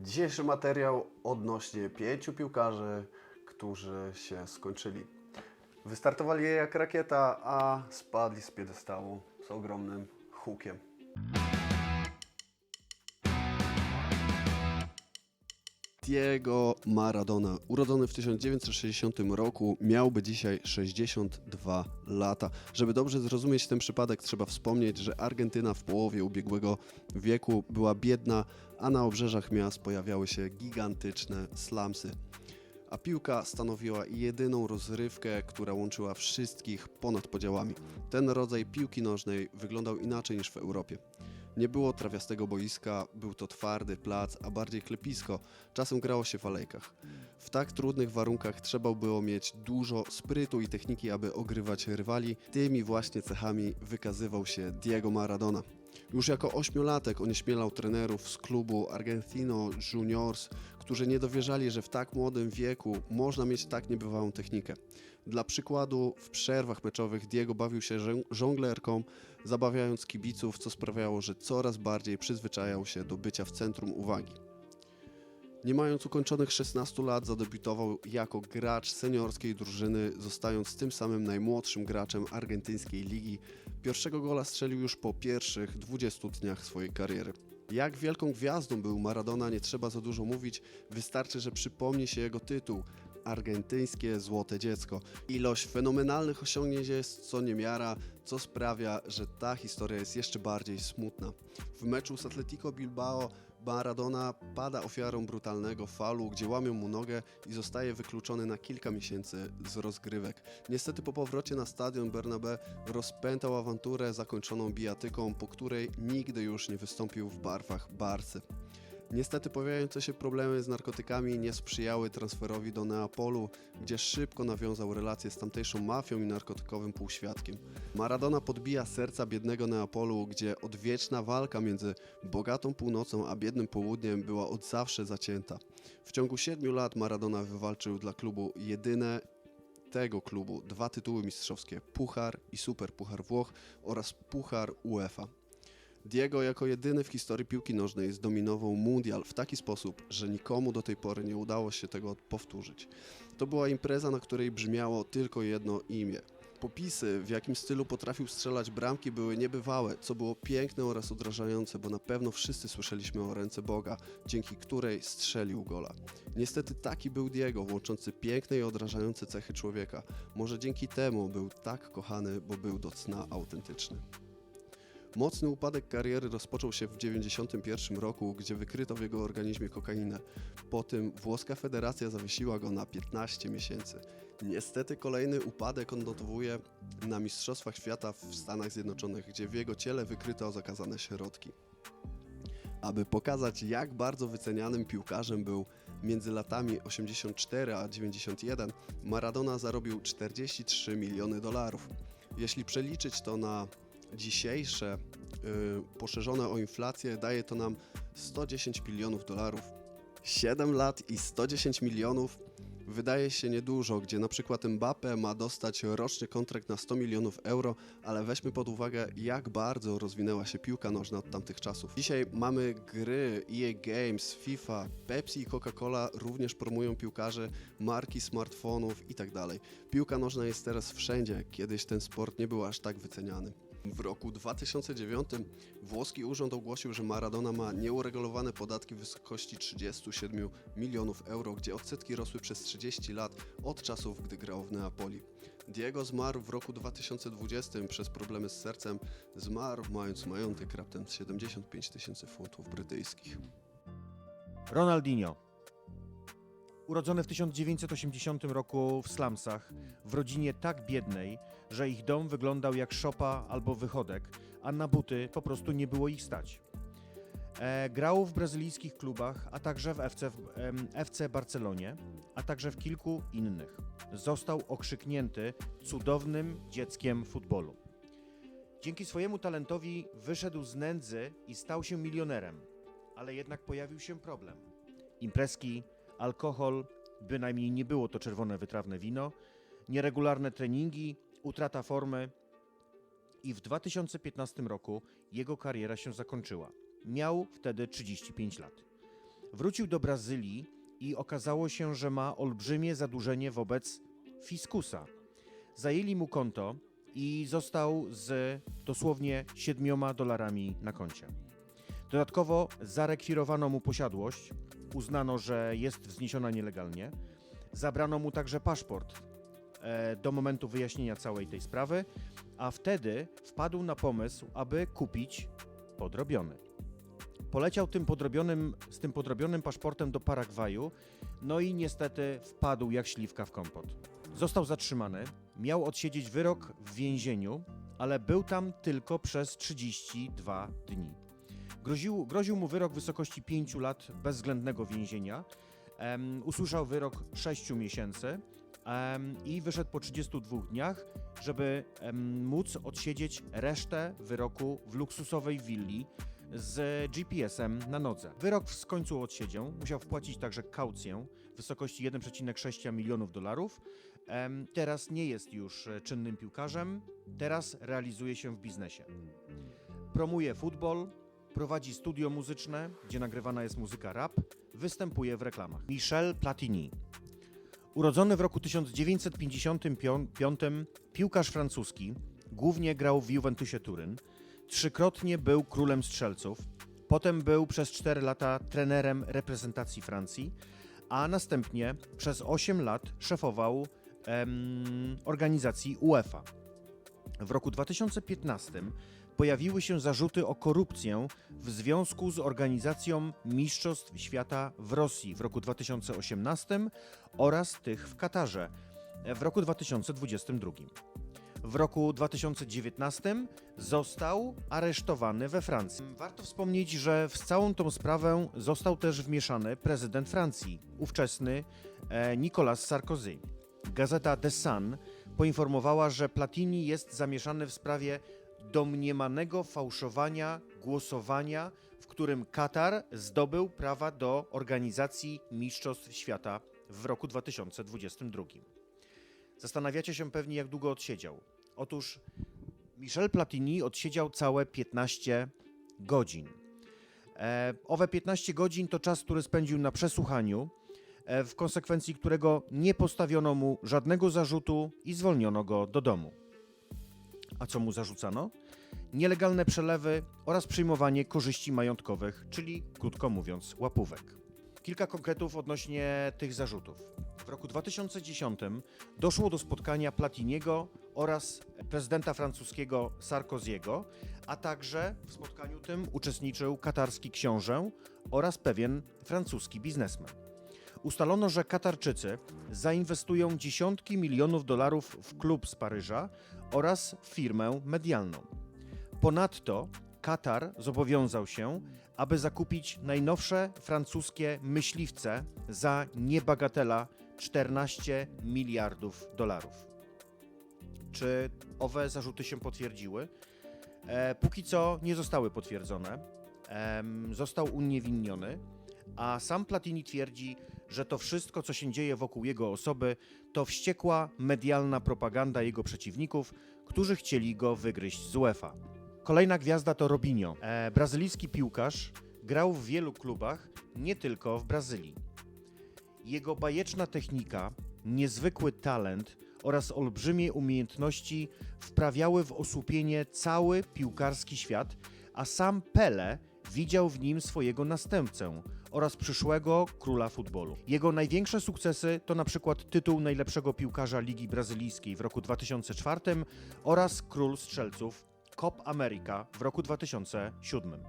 Dzisiejszy materiał odnośnie pięciu piłkarzy, którzy się skończyli. Wystartowali jak rakieta, a spadli z piedestału z ogromnym hukiem. Diego Maradona, urodzony w 1960 roku, miałby dzisiaj 62 lata. Żeby dobrze zrozumieć ten przypadek, trzeba wspomnieć, że Argentyna w połowie ubiegłego wieku była biedna, a na obrzeżach miast pojawiały się gigantyczne slumsy. A piłka stanowiła jedyną rozrywkę, która łączyła wszystkich ponad podziałami. Ten rodzaj piłki nożnej wyglądał inaczej niż w Europie. Nie było trawiastego boiska, był to twardy plac, a bardziej klepisko. Czasem grało się w alejkach. W tak trudnych warunkach trzeba było mieć dużo sprytu i techniki, aby ogrywać rywali. Tymi właśnie cechami wykazywał się Diego Maradona. Już jako ośmiolatek onieśmielał trenerów z klubu Argentino Juniors, którzy nie dowierzali, że w tak młodym wieku można mieć tak niebywałą technikę. Dla przykładu, w przerwach meczowych Diego bawił się żonglerką, zabawiając kibiców, co sprawiało, że coraz bardziej przyzwyczajał się do bycia w centrum uwagi. Nie mając ukończonych 16 lat, zadebiutował jako gracz seniorskiej drużyny, zostając tym samym najmłodszym graczem argentyńskiej ligi. Pierwszego gola strzelił już po pierwszych 20 dniach swojej kariery. Jak wielką gwiazdą był Maradona, nie trzeba za dużo mówić, wystarczy, że przypomni się jego tytuł Argentyńskie Złote Dziecko. Ilość fenomenalnych osiągnięć jest co niemiara, co sprawia, że ta historia jest jeszcze bardziej smutna. W meczu z Atletico Bilbao Maradona pada ofiarą brutalnego faulu, gdzie łamią mu nogę i zostaje wykluczony na kilka miesięcy z rozgrywek. Niestety po powrocie na stadion Bernabé rozpętał awanturę zakończoną bijatyką, po której nigdy już nie wystąpił w barwach Barcy. Niestety pojawiające się problemy z narkotykami nie sprzyjały transferowi do Neapolu, gdzie szybko nawiązał relacje z tamtejszą mafią i narkotykowym półświadkiem. Maradona podbija serca biednego Neapolu, gdzie odwieczna walka między bogatą północą a biednym południem była od zawsze zacięta. W ciągu siedmiu lat Maradona wywalczył dla klubu jedyne tego klubu dwa tytuły mistrzowskie: Puchar i Super Puchar Włoch oraz Puchar UEFA. Diego jako jedyny w historii piłki nożnej zdominował mundial w taki sposób, że nikomu do tej pory nie udało się tego powtórzyć. To była impreza, na której brzmiało tylko jedno imię. Popisy, w jakim stylu potrafił strzelać bramki, były niebywałe, co było piękne oraz odrażające, bo na pewno wszyscy słyszeliśmy o ręce Boga, dzięki której strzelił gola. Niestety taki był Diego, łączący piękne i odrażające cechy człowieka. Może dzięki temu był tak kochany, bo był do cna autentyczny. Mocny upadek kariery rozpoczął się w 1991 roku, gdzie wykryto w jego organizmie kokainę. Po tym włoska federacja zawiesiła go na 15 miesięcy. Niestety kolejny upadek odnotowuje na Mistrzostwach Świata w Stanach Zjednoczonych, gdzie w jego ciele wykryto zakazane środki. Aby pokazać, jak bardzo wycenianym piłkarzem był między latami 84 a 91, Maradona zarobił 43 miliony dolarów. Jeśli przeliczyć to na dzisiejsze, y, poszerzone o inflację, daje to nam 110 milionów dolarów. 7 lat i 110 milionów wydaje się niedużo, gdzie na przykład Mbappe ma dostać roczny kontrakt na 100 milionów euro, ale weźmy pod uwagę, jak bardzo rozwinęła się piłka nożna od tamtych czasów. Dzisiaj mamy gry EA Games, FIFA, Pepsi i Coca-Cola również promują piłkarzy, marki smartfonów itd. Piłka nożna jest teraz wszędzie, kiedyś ten sport nie był aż tak wyceniany. W roku 2009 włoski urząd ogłosił, że Maradona ma nieuregulowane podatki w wysokości 37 milionów euro, gdzie odsetki rosły przez 30 lat od czasów, gdy grał w Neapoli. Diego zmarł w roku 2020 przez problemy z sercem. Zmarł mając majątek raptem 75 tysięcy funtów brytyjskich. Ronaldinho. Urodzony w 1980 roku w slumsach, w rodzinie tak biednej, że ich dom wyglądał jak szopa albo wychodek, a na buty po prostu nie było ich stać. E, grał w brazylijskich klubach, a także w FC, w, FC Barcelonie, a także w kilku innych. Został okrzyknięty cudownym dzieckiem futbolu. Dzięki swojemu talentowi wyszedł z nędzy i stał się milionerem, ale jednak pojawił się problem. Imprezki, alkohol, bynajmniej nie było to czerwone wytrawne wino, nieregularne treningi, utrata formy i w 2015 roku jego kariera się zakończyła. Miał wtedy 35 lat. wrócił do Brazylii i okazało się, że ma olbrzymie zadłużenie wobec fiskusa. Zajęli mu konto i został z dosłownie 7 dolarami na koncie. Dodatkowo zarekwirowano mu posiadłość, uznano, że jest wzniesiona nielegalnie. Zabrano mu także paszport e, do momentu wyjaśnienia całej tej sprawy, a wtedy wpadł na pomysł, aby kupić podrobiony. Poleciał tym podrobionym, z tym podrobionym paszportem do Paragwaju, no i niestety wpadł jak śliwka w kompot. Został zatrzymany, miał odsiedzieć wyrok w więzieniu, ale był tam tylko przez 32 dni. Groził, groził mu wyrok w wysokości 5 lat bezwzględnego więzienia. Em, usłyszał wyrok 6 miesięcy em, i wyszedł po 32 dniach, żeby em, móc odsiedzieć resztę wyroku w luksusowej willi z GPS-em na nodze. Wyrok w końcu odsiedział, musiał wpłacić także kaucję w wysokości 1,6 milionów dolarów. Teraz nie jest już e, czynnym piłkarzem, teraz realizuje się w biznesie. Promuje futbol, prowadzi studio muzyczne, gdzie nagrywana jest muzyka rap, występuje w reklamach. Michel Platini. Urodzony w roku 1955, piłkarz francuski, głównie grał w Juventusie Turyn, trzykrotnie był królem strzelców, potem był przez 4 lata trenerem reprezentacji Francji, a następnie przez 8 lat szefował em, organizacji UEFA. W roku 2015 pojawiły się zarzuty o korupcję w związku z organizacją Mistrzostw Świata w Rosji w roku 2018 oraz tych w Katarze w roku 2022. W roku 2019 został aresztowany we Francji. Warto wspomnieć, że w całą tą sprawę został też wmieszany prezydent Francji, ówczesny e, Nicolas Sarkozy. Gazeta The Sun poinformowała, że Platini jest zamieszany w sprawie domniemanego fałszowania głosowania, w którym Katar zdobył prawa do organizacji Mistrzostw Świata w roku 2022. Zastanawiacie się pewnie, jak długo odsiedział. Otóż Michel Platini odsiedział całe 15 godzin. E, owe 15 godzin to czas, który spędził na przesłuchaniu, w konsekwencji którego nie postawiono mu żadnego zarzutu i zwolniono go do domu. A co mu zarzucano? Nielegalne przelewy oraz przyjmowanie korzyści majątkowych, czyli krótko mówiąc, łapówek. Kilka konkretów odnośnie tych zarzutów. W roku 2010 doszło do spotkania Platiniego oraz prezydenta francuskiego Sarkoziego, a także w spotkaniu tym uczestniczył katarski książę oraz pewien francuski biznesmen. Ustalono, że Katarczycy zainwestują dziesiątki milionów dolarów w klub z Paryża oraz firmę medialną. Ponadto Katar zobowiązał się, aby zakupić najnowsze francuskie myśliwce za niebagatela 14 miliardów dolarów. Czy owe zarzuty się potwierdziły? E, póki co nie zostały potwierdzone. Em, został uniewinniony, a sam Platini twierdzi, że to wszystko, co się dzieje wokół jego osoby, to wściekła medialna propaganda jego przeciwników, którzy chcieli go wygryźć z UEFA. Kolejna gwiazda to Robinho. E, brazylijski piłkarz grał w wielu klubach, nie tylko w Brazylii. Jego bajeczna technika, niezwykły talent oraz olbrzymie umiejętności wprawiały w osłupienie cały piłkarski świat, a sam Pele widział w nim swojego następcę oraz przyszłego króla futbolu. Jego największe sukcesy to na przykład tytuł najlepszego piłkarza Ligi Brazylijskiej w roku 2004 oraz król strzelców Cop America w roku 2007.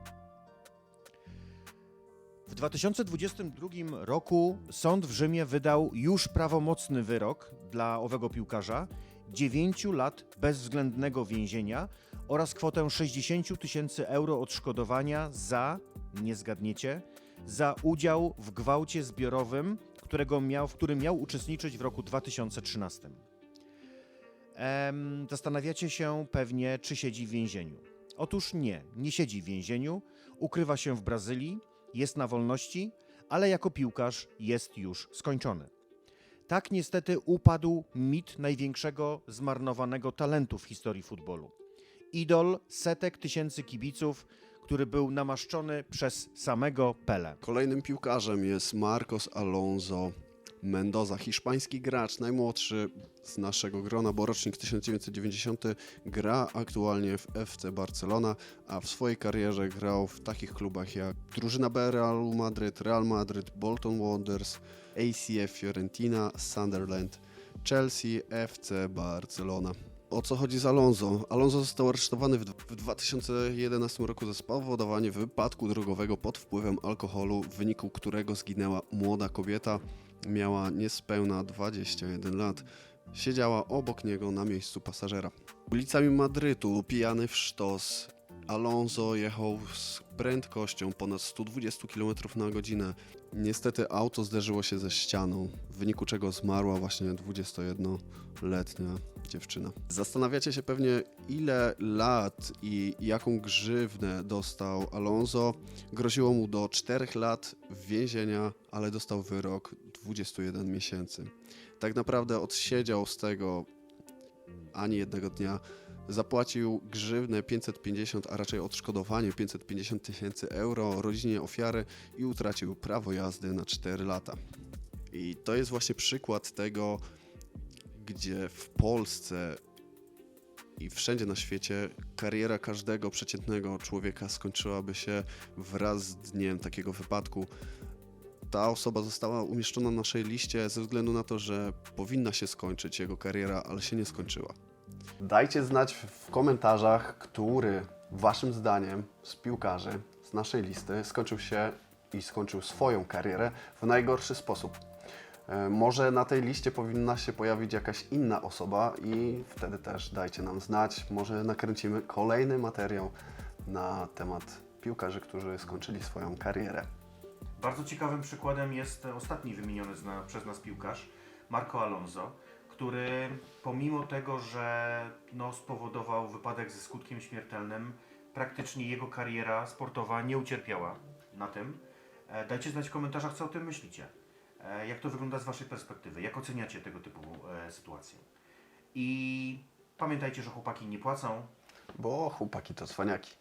W 2022 roku sąd w Rzymie wydał już prawomocny wyrok dla owego piłkarza 9 lat bezwzględnego więzienia oraz kwotę 60 tysięcy euro odszkodowania za, nie zgadniecie, za udział w gwałcie zbiorowym, którego miał, w którym miał uczestniczyć w roku 2013. Em, zastanawiacie się pewnie, czy siedzi w więzieniu. Otóż nie, nie siedzi w więzieniu, ukrywa się w Brazylii, jest na wolności, ale jako piłkarz jest już skończony. Tak niestety upadł mit największego zmarnowanego talentu w historii futbolu. Idol setek tysięcy kibiców, który był namaszczony przez samego Pele. Kolejnym piłkarzem jest Marcos Alonso Mendoza, hiszpański gracz, najmłodszy z naszego grona, bo rocznik 1990 gra aktualnie w FC Barcelona, a w swojej karierze grał w takich klubach jak drużyna B Realu Madryt, Real Madryt, Bolton Wanderers, ACF Fiorentina, Sunderland, Chelsea, FC Barcelona. O co chodzi z Alonso? Alonso został aresztowany w w 2011 roku za spowodowanie wypadku drogowego pod wpływem alkoholu, w wyniku którego zginęła młoda kobieta. Miała niespełna 21 lat. Siedziała obok niego na miejscu pasażera. Ulicami Madrytu, pijany w sztos, Alonso jechał z prędkością ponad 120 km na godzinę. Niestety auto zderzyło się ze ścianą, w wyniku czego zmarła właśnie 21-letnia dziewczyna. Zastanawiacie się pewnie, ile lat i jaką grzywnę dostał Alonso. Groziło mu do 4 lat więzienia, ale dostał wyrok 21 miesięcy. Tak naprawdę odsiedział z tego ani jednego dnia. Zapłacił grzywnę 550, a raczej odszkodowanie 550 tysięcy euro rodzinie ofiary i utracił prawo jazdy na 4 lata. I to jest właśnie przykład tego, gdzie w Polsce i wszędzie na świecie kariera każdego przeciętnego człowieka skończyłaby się wraz z dniem takiego wypadku. Ta osoba została umieszczona na naszej liście ze względu na to, że powinna się skończyć jego kariera, ale się nie skończyła. Dajcie znać w komentarzach, który waszym zdaniem z piłkarzy z naszej listy skończył się i skończył swoją karierę w najgorszy sposób. E, Może na tej liście powinna się pojawić jakaś inna osoba i wtedy też dajcie nam znać. Może nakręcimy kolejny materiał na temat piłkarzy, którzy skończyli swoją karierę. Bardzo ciekawym przykładem jest ostatni wymieniony przez nas piłkarz, Marco Alonso, który pomimo tego, że no, spowodował wypadek ze skutkiem śmiertelnym, praktycznie jego kariera sportowa nie ucierpiała na tym. E, Dajcie znać w komentarzach, co o tym myślicie. E, Jak to wygląda z Waszej perspektywy? Jak oceniacie tego typu e, sytuacje? I pamiętajcie, że chłopaki nie płacą, Bo chłopaki to cwaniaki.